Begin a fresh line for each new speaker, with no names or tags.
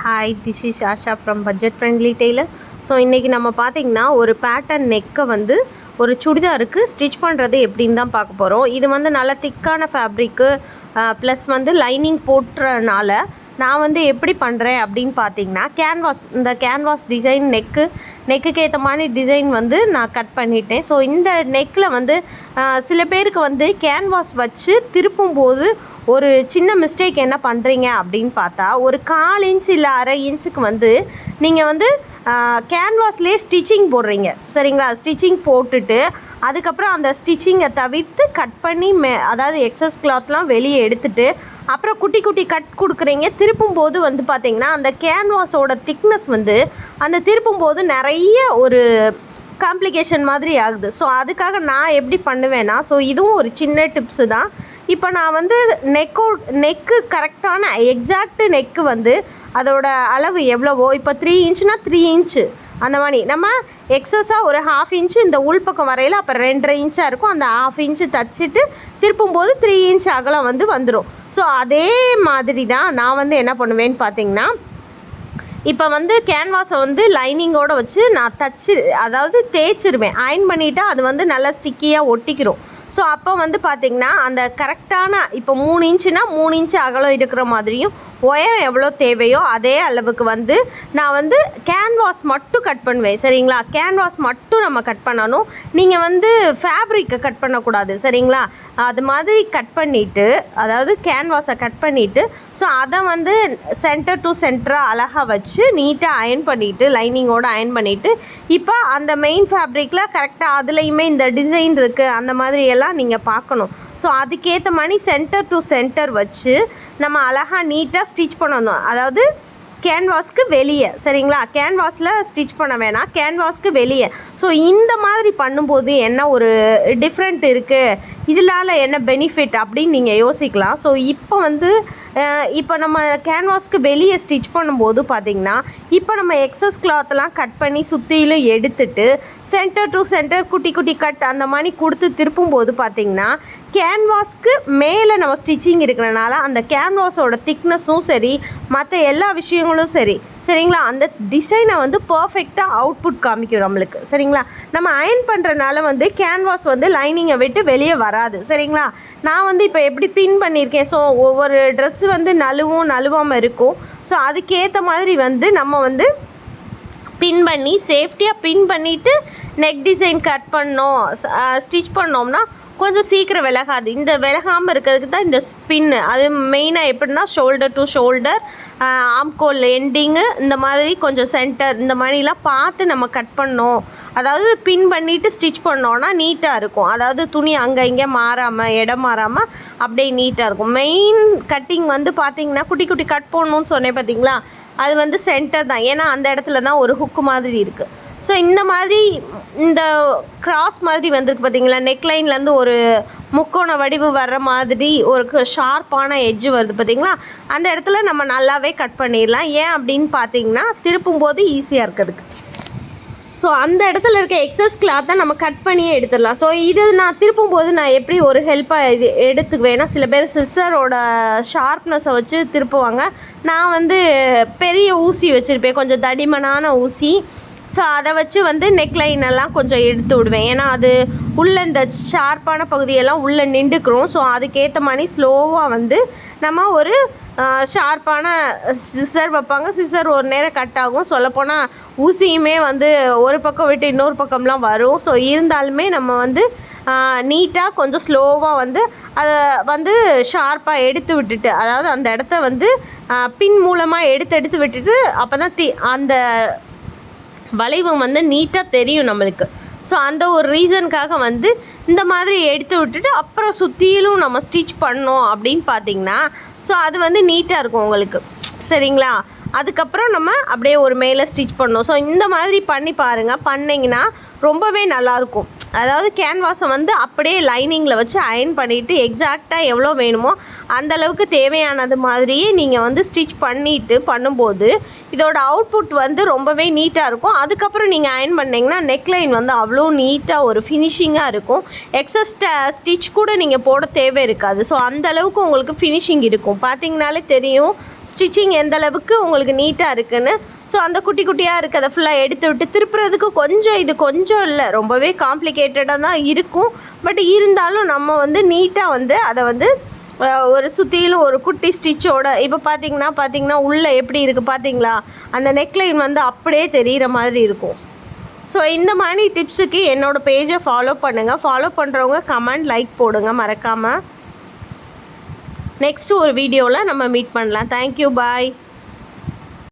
Hi this is Asha from budget friendly tailor so இன்றைக்கி நம்ம பார்த்திங்கன்னா ஒரு பேட்டர்ன் நெக்கை வந்து ஒரு சுடிதாருக்கு ஸ்டிச் பண்ணுறது எப்படின்னு தான் பார்க்க போகிறோம் இது வந்து நல்ல திக்கான ஃபேப்ரிக்கு ப்ளஸ் வந்து லைனிங் போட்டுறனால நான் வந்து எப்படி பண்ணுறேன் அப்படின்னு பார்த்தீங்கன்னா கேன்வாஸ் இந்த கேன்வாஸ் டிசைன் நெக்கு நெக்குக்கு ஏற்ற மாதிரி டிசைன் வந்து நான் கட் பண்ணிட்டேன். ஸோ இந்த நெக்கில் வந்து சில பேருக்கு வந்து கேன்வாஸ் வச்சு திருப்பும் போது ஒரு சின்ன மிஸ்டேக் என்ன பண்ணுறீங்க அப்படின்னு பார்த்தா ஒரு கால் இன்ச் இல்லை அரை இன்ச்சுக்கு வந்து நீங்கள் வந்து கேன்வாஸ்லேயே ஸ்டிச்சிங் போடுறீங்க. சரிங்களா? ஸ்டிச்சிங் போட்டுட்டு அதுக்கப்புறம் அந்த ஸ்டிச்சிங்கை தவிர்த்து கட் பண்ணி மே அதாவது எக்ஸஸ் கிளாத்லாம் வெளியே எடுத்துட்டு அப்புறம் குட்டி குட்டி கட் கொடுக்குறீங்க. திருப்பும் போது வந்து பார்த்தீங்கன்னா அந்த கேன்வாஸோட திக்னஸ் வந்து அந்த திருப்பும் போது நிறைய ஒரு காம்ப்ளிகேஷன் மாதிரி ஆகுது. ஸோ அதுக்காக நான் எப்படி பண்ணுவேன்னா ஸோ இதுவும் ஒரு சின்ன டிப்ஸு தான். இப்போ நான் வந்து நெக்கோ நெக்கு கரெக்டான எக்ஸாக்ட் நெக்கு வந்து அதோட அளவு எவ்வளவோ இப்போ த்ரீ இன்ச்சுனா த்ரீ இன்ச்சு அந்த மாதிரி நம்ம எக்ஸஸாக ஒரு ஹாஃப் இன்ச்சு இந்த உள்பக்கம் வரையில் அப்புறம் ரெண்டரை இன்ச்சாக இருக்கும். அந்த ஹாஃப் இன்ச்சு தச்சுட்டு திருப்பும் போது த்ரீ இன்ச் அகலம் வந்து வந்துடும் ஸோ அதே மாதிரி தான் நான் வந்து என்ன பண்ணுவேன்னு பார்த்தீங்கன்னா இப்போ வந்து கேன்வாஸை வந்து லைனிங்கோட வச்சு நான் தச்சு அதாவது தேய்ச்சிருவேன். அயன் பண்ணிவிட்டால் அது வந்து நல்லா ஸ்டிக்கியாக ஒட்டிக்கிறோம் ஸோ அப்போ வந்து பார்த்திங்கன்னா அந்த கரெக்டான இப்போ மூணு இன்ச்சுனா மூணு இன்ச்சு அகலம் இருக்கிற மாதிரியும் உயரம் எவ்வளோ தேவையோ அதே அளவுக்கு வந்து நான் வந்து கேன்வாஸ் மட்டும் கட் பண்ணுவேன். சரிங்களா? கேன்வாஸ் மட்டும் நம்ம கட் பண்ணணும். நீங்கள் வந்து ஃபேப்ரிக்கை கட் பண்ணக்கூடாது. சரிங்களா? அது மாதிரி கட் பண்ணிவிட்டு அதாவது கேன்வாஸை கட் பண்ணிவிட்டு ஸோ அதை வந்து சென்டர் டு சென்டராக அழகாக வச்சு நீட்டாக அயன் பண்ணிவிட்டு லைனிங்கோடு அயன் பண்ணிவிட்டு இப்போ அந்த மெயின் ஃபேப்ரிக்கில் கரெக்டாக அதுலேயுமே இந்த டிசைன் இருக்குது அந்த மாதிரி எல்லாம் நீங்கள் பார்க்கணும். ஸோ அதுக்கேற்ற மாதிரி சென்டர் டு சென்டர் வச்சு நம்ம அழகாக நீட்டாக ஸ்டிச் பண்ணணும். அதாவது கேன்வாஸ்க்கு வெளியே. சரிங்களா? கேன்வாஸில் ஸ்டிச் பண்ண வேணாம். கேன்வாஸ்க்கு வெளியே. ஸோ இந்த மாதிரி பண்ணும்போது என்ன ஒரு டிஃப்ரெண்ட் இருக்குது இதனால என்ன பெனிஃபிட் அப்படின்னு நீங்கள் யோசிக்கலாம். ஸோ இப்போ வந்து இப்போ நம்ம கேன்வாஸ்க்கு வெளியே ஸ்டிச் பண்ணும்போது பார்த்தீங்கன்னா இப்போ நம்ம எக்ஸஸ் கிளாத்லாம் கட் பண்ணி சுற்றிலும் எடுத்துட்டு சென்டர் டு சென்டர் குட்டி குட்டி கட் அந்த மாதிரி கொடுத்து திருப்பும்போது பார்த்திங்கன்னா கேன்வாஸ்க்கு மேலே நம்ம ஸ்டிச்சிங் இருக்கிறனால அந்த கேன்வாஸோட திக்னஸும் சரி மற்ற எல்லா விஷயங்களும் சரி சரிங்களா? அந்த டிசைனை வந்து பர்ஃபெக்டாக அவுட்புட் காமிக்கும் நம்மளுக்கு சரிங்களா? நம்ம அயன் பண்ணுறனால வந்து கேன்வாஸ் வந்து லைனிங்கை விட்டு வெளியே வராது சரிங்களா? நான் வந்து இப்போ எப்படி பின் பண்ணியிருக்கேன்? ஸோ ஒவ்வொரு ட்ரெஸ்ஸு வந்து நழுவும் நழுவாமல் இருக்கும். ஸோ அதுக்கேற்ற மாதிரி வந்து நம்ம வந்து பின் பண்ணி சேஃப்டியாக பின் பண்ணிவிட்டு நெக் டிசைன் கட் பண்ணோம் ஸ்டிச் பண்ணோம்னா கொஞ்சம் சீக்கிரம் விலகாது. இந்த விலகாமல் இருக்கிறதுக்கு தான் இந்த ஸ்பின்னு அது மெயினாக எப்படின்னா ஷோல்டர் டு ஷோல்டர் ஆம்கோல் எண்டிங்கு இந்த மாதிரி கொஞ்சம் சென்டர் இந்த மாதிரிலாம் பார்த்து நம்ம கட் பண்ணோம். அதாவது பின் பண்ணிவிட்டு ஸ்டிச் பண்ணோன்னா நீட்டாக இருக்கும். அதாவது துணி அங்கே இங்கே மாறாமல் இடம் மாறாமல் அப்படியே நீட்டாக இருக்கும். மெயின் கட்டிங் வந்து பார்த்தீங்கன்னா குட்டி குட்டி கட் போடணும்னு சொன்னேன் பார்த்தீங்களா? அது வந்து சென்டர் தான். ஏன்னா அந்த இடத்துல தான் ஒரு ஹுக்கு மாதிரி இருக்குது ஸோ இந்த மாதிரி இந்த கிராஸ் மாதிரி வந்திருக்கு பார்த்தீங்களா நெக்லைன்லேருந்து ஒரு முக்கோண வடிவு வர்ற மாதிரி ஒரு ஷார்ப்பான எட்ஜு வருது பார்த்தீங்களா அந்த இடத்துல நம்ம நல்லாவே கட் பண்ணிடலாம். ஏன் அப்படின்னு பார்த்தீங்கன்னா திருப்பும் போது ஈஸியாக இருக்கிறதுக்கு. ஸோ அந்த இடத்துல இருக்க எக்ஸஸ் கிளாத்தை நம்ம கட் பண்ணியே எடுத்துடலாம். ஸோ இது நான் திருப்பும் போது நான் எப்படி ஒரு ஹெல்ப்பாக இது எடுத்துக்குவேன்னா சில பேர் சிஸ்டரோட ஷார்ப்னஸை வச்சு திருப்புவாங்க. நான் வந்து பெரிய ஊசி வச்சுருப்பேன். கொஞ்சம் தடிமனான ஊசி. ஸோ அதை வச்சு வந்து நெக்லைன் எல்லாம் கொஞ்சம் எடுத்து விடுவேன். ஏன்னா அது உள்ளே இந்த ஷார்ப்பான பகுதியெல்லாம் உள்ளே நின்றுக்கிறோம். ஸோ அதுக்கேற்ற மாதிரி ஸ்லோவாக வந்து நம்ம ஒரு ஷார்ப்பான சிசர் வைப்பாங்க. சிசர் ஒரு நேரம் கட் ஆகும். சொல்லப்போனால் ஊசியுமே வந்து ஒரு பக்கம் விட்டு இன்னொரு பக்கம்லாம் வரும். ஸோ இருந்தாலுமே நம்ம வந்து நீட்டாக கொஞ்சம் ஸ்லோவாக வந்து அதை வந்து ஷார்ப்பாக எடுத்து விட்டுட்டு அதாவது அந்த இடத்த வந்து பின் மூலமாக எடுத்து எடுத்து விட்டுட்டு அப்போ தான் தி அந்த வளைவு வந்து நீட்டாக தெரியும் நம்மளுக்கு. ஸோ அந்த ஒரு ரீசனுக்காக வந்து இந்த மாதிரி எடுத்து விட்டுட்டு அப்புறம் சுற்றிலும் நம்ம ஸ்டிச் பண்ணோம் அப்படின்னு பார்த்தீங்கன்னா ஸோ அது வந்து நீட்டாக இருக்கும் உங்களுக்கு. சரிங்களா? அதுக்கப்புறம் நம்ம அப்படியே ஒரு மேலே ஸ்டிச் பண்ணோம் ஸோ இந்த மாதிரி பண்ணி பாருங்கள் பண்ணிங்கன்னா ரொம்பவே நல்லாயிருக்கும். அதாவது கேன்வாஸை வந்து அப்படியே லைனிங்கில் வச்சு அயன் பண்ணிவிட்டு எக்ஸாக்டாக எவ்வளோ வேணுமோ அந்தளவுக்கு தேவையானது மாதிரியே நீங்கள் வந்து ஸ்டிச் பண்ணிவிட்டு பண்ணும்போது இதோட அவுட்புட் வந்து ரொம்பவே நீட்டாக இருக்கும். அதுக்கப்புறம் நீங்கள் அயன் பண்ணிங்கன்னா நெக்லைன் வந்து அவ்வளோ நீட்டாக ஒரு ஃபினிஷிங்காக இருக்கும். எக்ஸஸ் ஸ்டிச் கூட நீங்கள் போட தேவை இருக்காது. ஸோ அந்தளவுக்கு உங்களுக்கு ஃபினிஷிங் இருக்கும். பார்த்தீங்கனாலே தெரியும். ஸ்டிச்சிங் எந்த அளவுக்கு உங்களுக்கு நீட்டாக இருக்குன்னு. ஸோ அந்த குட்டி குட்டியாக இருக்கிறத ஃபுல்லாக எடுத்து விட்டு திருப்புறதுக்கு கொஞ்சம் இது கொஞ்சம் இல்லை. ரொம்பவே காம்ப்ளிகேட்டடாக தான் இருக்கும். பட் இருந்தாலும் நம்ம வந்து நீட்டாக வந்து அதை வந்து ஒரு சுற்றிலும் ஒரு குட்டி ஸ்டிச்சோட இப்போ பார்த்தீங்கன்னா பார்த்தீங்கன்னா உள்ளே எப்படி இருக்குது பார்த்தீங்களா அந்த நெக்லைன் வந்து அப்படியே தெரிகிற மாதிரி இருக்கும். ஸோ இந்த மாதிரி டிப்ஸுக்கு என்னோடய பேஜை ஃபாலோ பண்ணுங்கள் ஃபாலோ பண்ணுறவங்க கமெண்ட் லைக் போடுங்க. மறக்காமல் நெக்ஸ்ட்டு ஒரு வீடியோவில் நம்ம மீட் பண்ணலாம். Thank you bye